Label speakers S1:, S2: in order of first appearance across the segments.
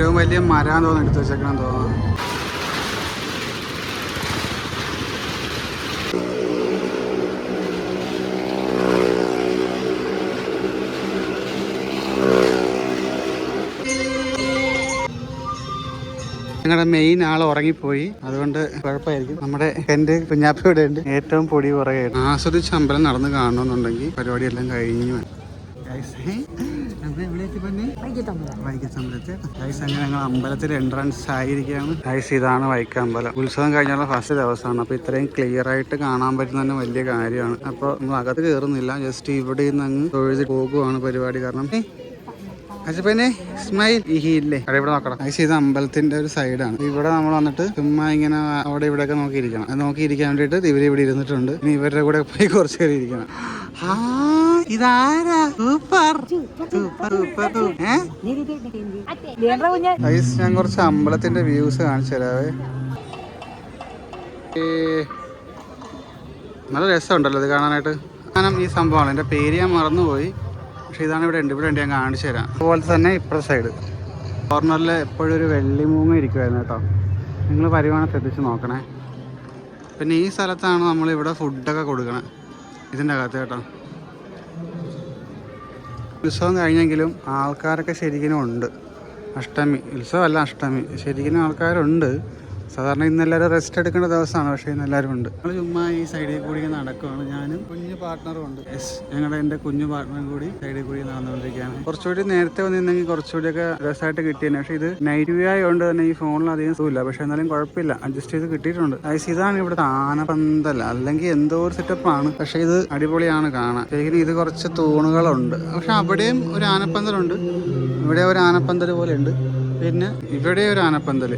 S1: ഏറ്റവും വലിയ മരാന്ന് തോന്നുന്നു എടുത്ത് വെച്ചേക്കണം തോന്നുന്നു. ഞങ്ങളുടെ മെയിൻ ആൾ ഉറങ്ങിപ്പോയി. അതുകൊണ്ട് കുഴപ്പമായിരിക്കും. നമ്മുടെ എന്റെ കുഞ്ഞാപ്പ ഇവിടെ ഉണ്ട് ഏറ്റവും പൊടി പുറകെ ആസ്വദിച്ച് അമ്പലം നടന്ന് കാണണമെന്നുണ്ടെങ്കിൽ പരിപാടിയെല്ലാം കഴിഞ്ഞു. വൈക്കത്തമ്പലത്തിൽ ഗൈസ് അങ്ങനെ ഞങ്ങൾ അമ്പലത്തിൽ എൻട്രൻസ് ആയിരിക്കുകയാണ്. ഗൈസ് ഇതാണ് വൈക്കമ്പലം. ഉത്സവം കഴിഞ്ഞുള്ള ഫസ്റ്റ് ദിവസമാണ്. അപ്പോൾ ഇത്രയും ക്ലിയർ ആയിട്ട് കാണാൻ പറ്റുന്ന തന്നെ വലിയ കാര്യമാണ്. അപ്പോൾ നമ്മൾ അകത്ത് കയറുന്നില്ല ജസ്റ്റ് ഇവിടെ നിന്ന് അങ്ങ് തൊഴുതി പോകുവാണ് പരിപാടി കാരണം. അച്ഛപ്പനെ സ്മൈൽ ഇല്ലേ അവിടെ ഇവിടെ നോക്കണം. ഗൈസ് ഇത് അമ്പലത്തിന്റെ ഒരു സൈഡാണ് ഇവിടെ നമ്മൾ വന്നിട്ട് ചുമ്മാ ഇങ്ങനെ അവിടെ ഇവിടെ ഒക്കെ നോക്കിയിരിക്കണം. അത് നോക്കിയിരിക്കാൻ വേണ്ടിയിട്ട് ഇവർ ഇവിടെ ഇരുന്നിട്ടുണ്ട്. ഇനി ഇവരുടെ കൂടെ പോയി കുറച്ച് നേരം ഇരിക്കണം. ആ ഇതാരാ? സൂപ്പർ. സൂപ്പർ സൂപ്പർ ഏ? ഗൈസ് ഞാൻ കുറച്ച് അമ്പലത്തിന്റെ വ്യൂസ് കാണിച്ചു തരാവേ. നല്ല രസമുണ്ടല്ലോ ഇത് കാണാനായിട്ട്. കാരണം ഈ സംഭവമാണ്. എന്റെ പേര് ഞാൻ മറന്നുപോയി. പക്ഷേ ഇതാണ് ഇവിടെ ഉണ്ട്. ഇവിടെ ഉണ്ട് ഞാൻ കാണിച്ചു തരാം. അതുപോലെ തന്നെ ഇപ്പുറത്തെ സൈഡ് കോർണറിൽ എപ്പോഴും ഒരു വെള്ളിമൂങ്ങ ഇരിക്കുമായിരുന്നു കേട്ടോ. നിങ്ങൾ പരിമാണം ശ്രദ്ധിച്ച് നോക്കണേ. പിന്നെ ഈ സ്ഥലത്താണ് നമ്മളിവിടെ ഫുഡൊക്കെ കൊടുക്കണേ. ഇതിന്റെ അകത്ത് കേട്ടോ. ഉത്സവം കഴിഞ്ഞെങ്കിലും ആൾക്കാരൊക്കെ ശരിക്കും ഉണ്ട്. അഷ്ടമി ഉത്സവമല്ല അഷ്ടമി. ശരിക്കും ആൾക്കാരുണ്ട്. സാധാരണ ഇന്ന് എല്ലാവരും റെസ്റ്റ് എടുക്കേണ്ട ദിവസമാണ് പക്ഷേ ഇന്ന് എല്ലാവരും ഉണ്ട്. ഞങ്ങൾ ചുമ്മാ ഈ സൈഡിൽ കൂടി നടക്കുകയാണ് ഞാനും കുഞ്ഞു പാർട്ട്ണറും ഉണ്ട്. യെസ് ഞങ്ങളുടെ എന്റെ കുഞ്ഞു പാർട്ട്ണറും കൂടി സൈഡിൽ കൂടി നടന്നുകൊണ്ടിരിക്കുകയാണ്. കുറച്ചുകൂടി നേരത്തെ വന്നിരുന്നെങ്കിൽ കുറച്ചുകൂടിയൊക്കെ രസമായിട്ട് കിട്ടിയേനെ. പക്ഷേ ഇത് നൈറ്റ് വ്യൂ ആയതുകൊണ്ട് തന്നെ ഈ ഫോണിൽ അധികം സുഖമില്ല. പക്ഷേ എന്നാലും കുഴപ്പമില്ല. അഡ്ജസ്റ്റ് ചെയ്ത് കിട്ടിയിട്ടുണ്ട്. ഐസ് ഇതാണ് ഇവിടുത്തെ താനപന്തല്ല അല്ലെങ്കിൽ എന്തോ ഒരു സെറ്റപ്പാണ് പക്ഷേ ഇത് അടിപൊളിയാണ് കാണാൻ. ശരിക്കും ഇത് കുറച്ച് തൂണുകളുണ്ട്. പക്ഷെ അവിടെയും ഒരു ആനപ്പന്തലുണ്ട്. ഇവിടെ ഒരു ആനപ്പന്തൽ പോലെ ഉണ്ട് പിന്നെ ഇവിടെ ഒരു ആനപ്പന്തൽ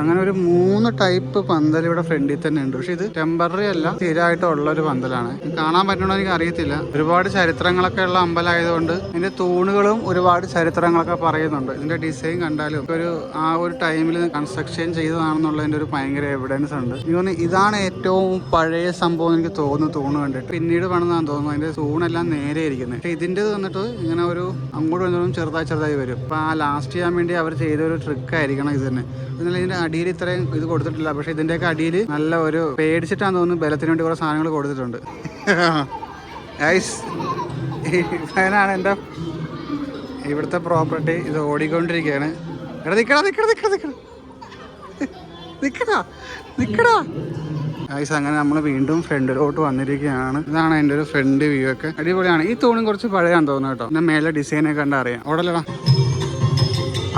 S1: അങ്ങനെ ഒരു മൂന്ന് ടൈപ്പ് പന്തൽ ഇവിടെ ഫ്രണ്ടിൽ തന്നെ ഉണ്ട്. പക്ഷെ ഇത് ടെമ്പററി അല്ല സ്ഥിരമായിട്ടുള്ള ഒരു പന്തലാണ്. കാണാൻ പറ്റണോ എനിക്ക് അറിയത്തില്ല. ഒരുപാട് ചരിത്രങ്ങളൊക്കെ ഉള്ള അമ്പലമായതുകൊണ്ട് ഇതിന്റെ തൂണുകളും ഒരുപാട് ചരിത്രങ്ങളൊക്കെ പറയുന്നുണ്ട്. ഇതിന്റെ ഡിസൈൻ കണ്ടാലും ഒരു ആ ഒരു ടൈമിൽ കൺസ്ട്രക്ഷൻ ചെയ്തതാണെന്നുള്ളതിന്റെ ഒരു ഭയങ്കര എവിഡൻസ് ഉണ്ട്. എനിക്ക് ഇതാണ് ഏറ്റവും പഴയ സംഭവം എനിക്ക് തോന്നുന്നു തൂണ് കണ്ടിട്ട്. പിന്നീട് പണിതാന്ന് തോന്നുന്നു അതിന്റെ തൂണെല്ലാം നേരെ ഇരിക്കുന്നത് പക്ഷെ ഇതിന്റെ വന്നിട്ട് ഇങ്ങനെ ഒരു അങ്ങോട്ട് ഇങ്ങോട്ടും ചെറുതായി ചെറുതായി വരും. അപ്പൊ ആ ലാസ്റ്റ് ചെയ്യാൻ വേണ്ടി അവർ ചെയ്ത ഒരു ട്രിക്ക് ആയിരിക്കണം ഇത് തന്നെ. എന്നാൽ ഇതിന്റെ അടിയിൽ ഇത്രയും ഇത് കൊടുത്തിട്ടില്ല. പക്ഷെ ഇതിന്റെയൊക്കെ അടിയിൽ നല്ല ഒരു പേടിച്ചിട്ടാന്ന് തോന്നുന്നു ബലത്തിന് വേണ്ടി കുറെ സാധനങ്ങൾ കൊടുത്തിട്ടുണ്ട്. ഫാനാണ് എന്റെ ഇവിടുത്തെ പ്രോപ്പർട്ടി ഇത് ഓടിക്കൊണ്ടിരിക്കുകയാണ്. എടാ നിക്കടാ നിക്കടാ നിക്കടാ നിക്കടാ. നിക്കടാ നിക്കടാ. ഗൈസ് അങ്ങനെ നമ്മൾ വീണ്ടും ഫ്രണ്ടിലോട്ട് വന്നിരിക്കുകയാണ്. ഇതാണ് എന്റെ ഒരു ഫ്രണ്ട് വ്യൂ ഒക്കെ. അടിപൊളിയാണ്. ഈ തൂണും കുറച്ച് പഴയാണെന്ന് തോന്നുന്നു കേട്ടോ. പിന്നെ മേലെ ഡിസൈനൊക്കെ കണ്ടറിയാം. ഓടല്ലടാ.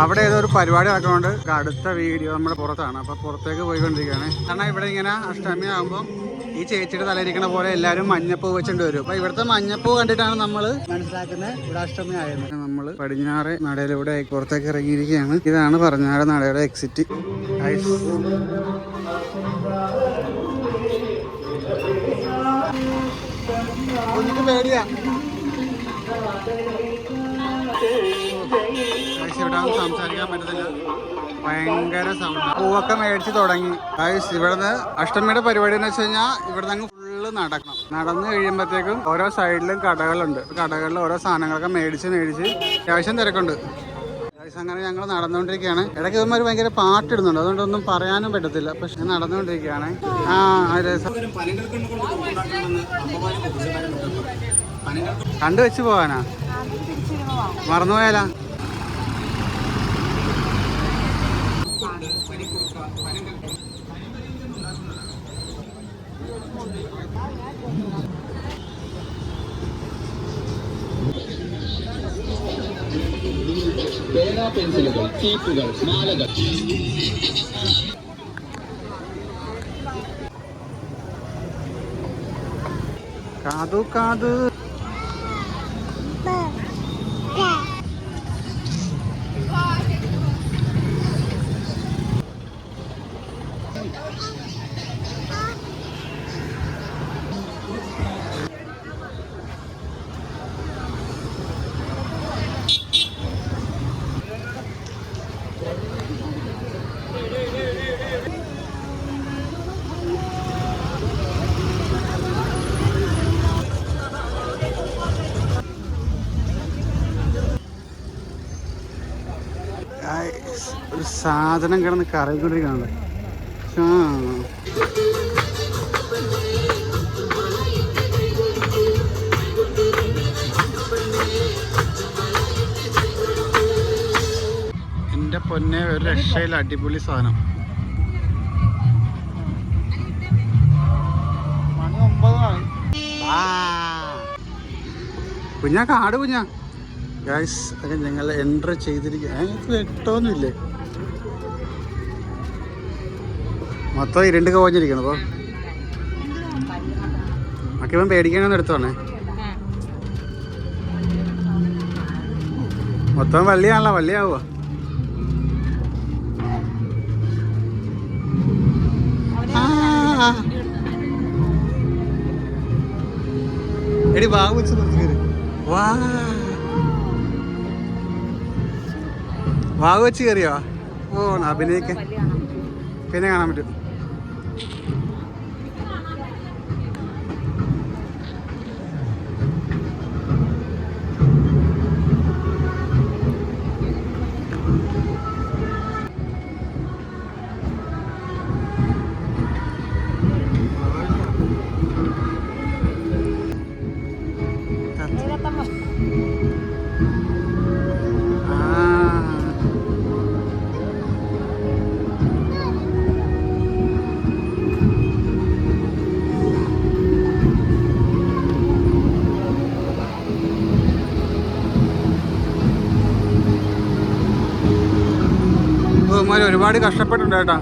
S1: അവിടെ ഏതോ ഒരു പരിപാടി നടക്കുന്നുണ്ട്. അടുത്ത വീഡിയോ നമ്മുടെ പുറത്താണ്. അപ്പൊ പുറത്തേക്ക് പോയിക്കൊണ്ടിരിക്കുകയാണ്. കാരണം ഇവിടെ ഇങ്ങനെ അഷ്ടമി ആകുമ്പോൾ ഈ ചേച്ചിയുടെ തലയിരിക്കണ പോലെ എല്ലാവരും മഞ്ഞപ്പൂ വെച്ചിട്ട് വരും. അപ്പൊ ഇവിടുത്തെ മഞ്ഞപ്പൂ കണ്ടിട്ടാണ് നമ്മൾ മനസ്സിലാക്കുന്നത് ഇവിടെ അഷ്ടമി ആയത് നമ്മൾ പടിഞ്ഞാറ് നടയിലൂടെ പുറത്തേക്ക് ഇറങ്ങിയിരിക്കുകയാണ്. ഇതാണ് പടിഞ്ഞാറ് നടയുടെ എക്സിറ്റ് പേടിയാ. ഒന്നും സംസാരിക്കാൻ പറ്റത്തില്ല. ഭയങ്കര സൗണ്ട് പൂവൊക്കെ മേടിച്ച് തുടങ്ങി. ഗൈസ് ഇവിടുന്ന് അഷ്ടമിയുടെ പരിപാടി എന്ന് വെച്ച് കഴിഞ്ഞാൽ ഇവിടെ അങ്ങ് ഫുള്ള് നടക്കണം. നടന്നു കഴിയുമ്പോഴത്തേക്കും ഓരോ സൈഡിലും കടകളുണ്ട്. കടകളിൽ ഓരോ സാധനങ്ങളൊക്കെ മേടിച്ച് മേടിച്ച് അത്യാവശ്യം തിരക്കുണ്ട്. ഗൈസ് അങ്ങനെ ഞങ്ങൾ നടന്നുകൊണ്ടിരിക്കുകയാണ്. ഇടയ്ക്ക് ഇവന്മാർ ഭയങ്കര പാട്ടിടുന്നുണ്ട് അതുകൊണ്ടൊന്നും പറയാനും പറ്റത്തില്ല. പക്ഷെ ഞാൻ നടന്നുകൊണ്ടിരിക്കുകയാണ്. ആ അതെ കണ്ടു വെച്ച് പോവാനാ മറന്നുപോയാലാ?
S2: Pencil cheap girl small
S1: girl కాదు కాదు സാധനം കിടന്ന് കറങ്ങിക്കൊണ്ടിരിക്കുകയാണ്. ആ. എന്റെ പൊന്നെ ഒരു രക്ഷയിൽ അടിപൊളി സാധനം. കുഞ്ഞാ കാട് കുഞ്ഞാ. ഗൈസ് ഒക്കെ ഞങ്ങൾ എൻട്രി ചെയ്തിരിക്കുക ഇത് മൊത്തം ഇരുണ്ട് കോഞ്ഞിരിക്കണം അപ്പോൾ മക്കിപ്പം പേടിക്കാനൊന്നും എടുത്തോണേ മൊത്തം വള്ളിയാണല്ലോ വള്ളിയാവുക എടി ബാബു വെച്ച് നിർത്തിക്കരുത് വാ. വാവ് വെച്ച് കയറിയോ ഓ അഭിനയിക്കാൻ പിന്നെ കാണാൻ പറ്റും. ബഹുമാനം ഒരുപാട് കഷ്ടപ്പെട്ടുണ്ട് കേട്ടാ.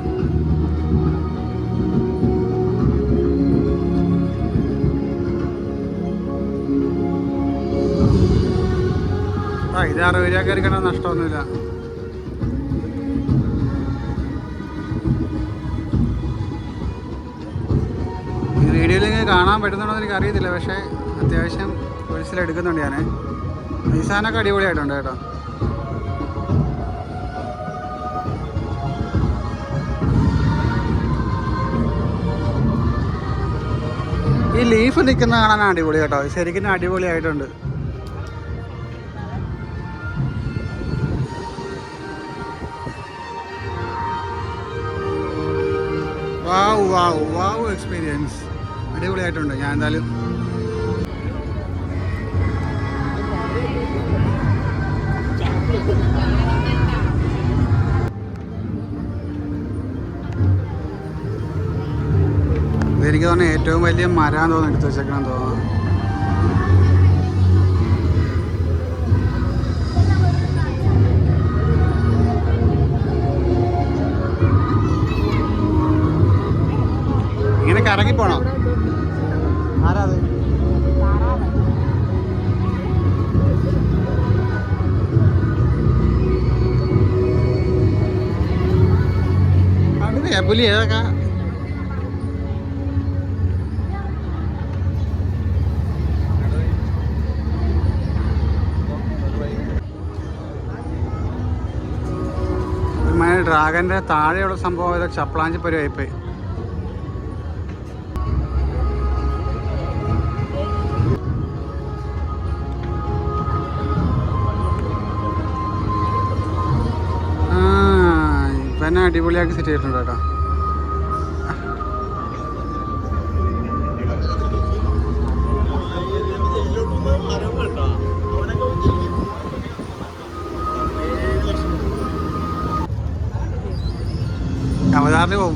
S1: ആ ഇത് അറുപത് രൂപ കയറിക്കണ നഷ്ടമൊന്നുമില്ല. വീഡിയോയിൽ ഇങ്ങനെ കാണാൻ പറ്റുന്നുണ്ടോ എന്ന് എനിക്ക് അറിയത്തില്ല പക്ഷേ അത്യാവശ്യം കോഴ്സിൽ എടുക്കുന്നുണ്ട് ഞാൻ ഈ സാധനമൊക്കെ അടിപൊളിയായിട്ടുണ്ട് കേട്ടോ. ഈ ലീഫ് നിൽക്കുന്ന കാണാൻ അടിപൊളി കേട്ടോ. ശരിക്കും അടിപൊളിയായിട്ടുണ്ട് വാവ് വാവ് വാവ് എക്സ്പീരിയൻസ് അടിപൊളിയായിട്ടുണ്ട് ഞാൻ എന്തായാലും ഇതെനിക്ക് തോന്നുന്നു ഏറ്റവും വലിയ മരം തോന്നുന്നു എടുത്ത് വെച്ചേക്കണം തോന്നുന്നു. ഇങ്ങനെ കറങ്ങി പോണോ? ആരാ പുലി ഏതൊക്കെ? ഡ്രാഗന്റെ താഴെയുള്ള സംഭവം ഏതോ പരിവായിപ്പോയി. ആ ഇപ്പൊ തന്നെ അടിപൊളിയാക്കി സെറ്റ് ചെയ്തിട്ടുണ്ട് കേട്ടോ.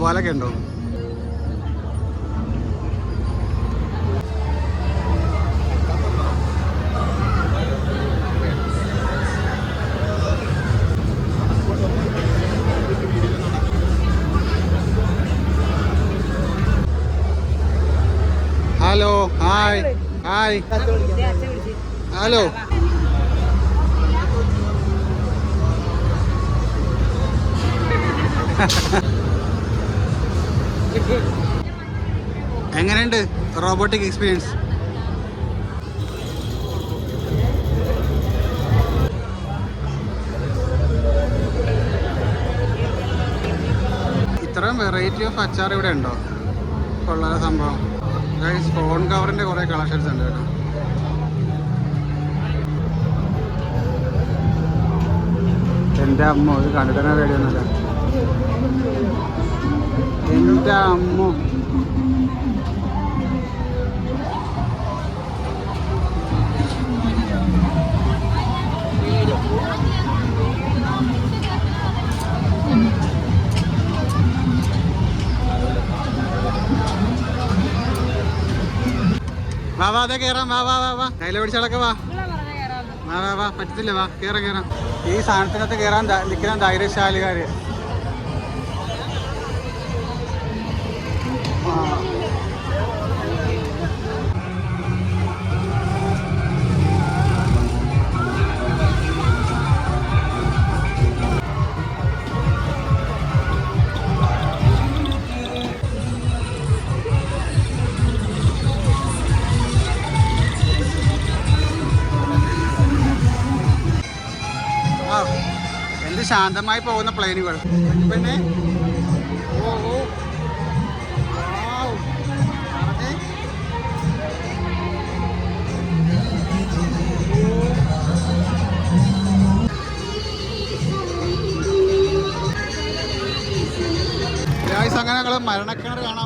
S1: അവതാറിന് ഉണ്ടോ? Hello hi hi. ഹലോ. എങ്ങനെയുണ്ട് റോബോട്ടിക് എക്സ്പീരിയൻസ് ഇത്രയും വെറൈറ്റി ഓഫ് അച്ചാർ ഇവിടെ ഉണ്ടോ? കൊള്ളാല സംഭവം. ഗൈസ് ഫോൺ കവറിന്റെ കുറേ കളക്ഷൻസ് ഉണ്ട് കേട്ടോ. എന്റെ അമ്മ ഒരു കണ്ടിട്ടാണ് തന്നെ പേടിയൊന്നുമില്ല. എന്റെ അമ്മ. വാ വാ അതെ കേറാം. വാ വാ വാ വാ. കയ്യിലെ പിടിച്ചാലൊക്കെ വാ. വാ വാ വാ. പറ്റത്തില്ല വാ. കേറാം കേറാം. ഈ സാധനത്തിനകത്ത് കയറാൻ നിൽക്കുന്ന ധൈര്യശാലികാര്. ശാന്തമായി പോകുന്ന പ്ലെയിനുകൾ. പിന്നെ ഓ ഓ. അങ്ങനെ ഞങ്ങൾ മരണക്കിണർ കാണാൻ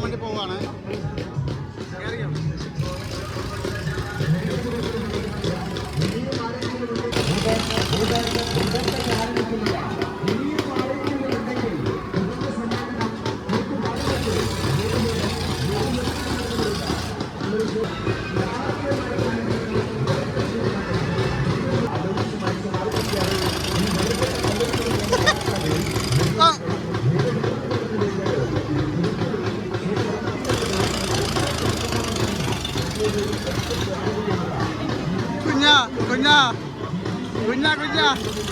S1: കുഞ്ഞാ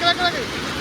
S1: കുഞ്ഞാ ലക്ക്,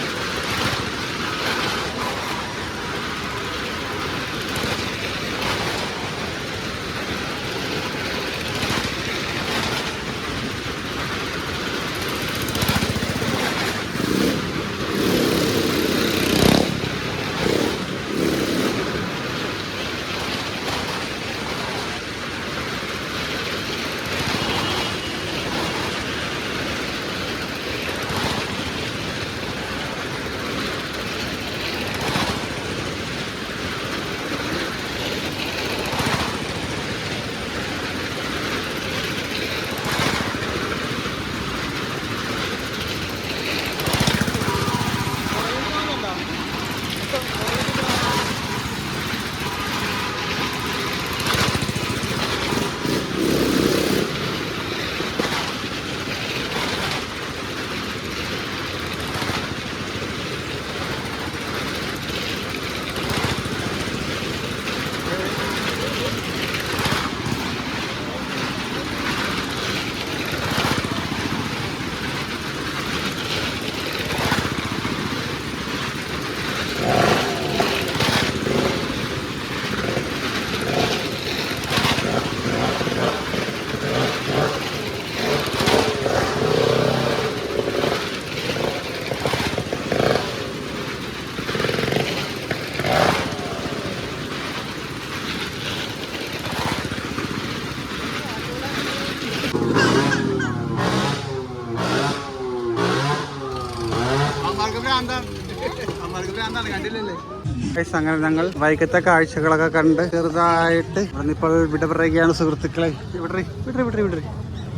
S1: ലക്ക്. അങ്ങനെ ഞങ്ങൾ വൈകത്തെ കാഴ്ചകളൊക്കെ കണ്ട് ചെറുതായിട്ട് ഇപ്പോൾ വിട പറയുകയാണ് സുഹൃത്തുക്കളെ വിടറി വിടറി വിടറി വിടറി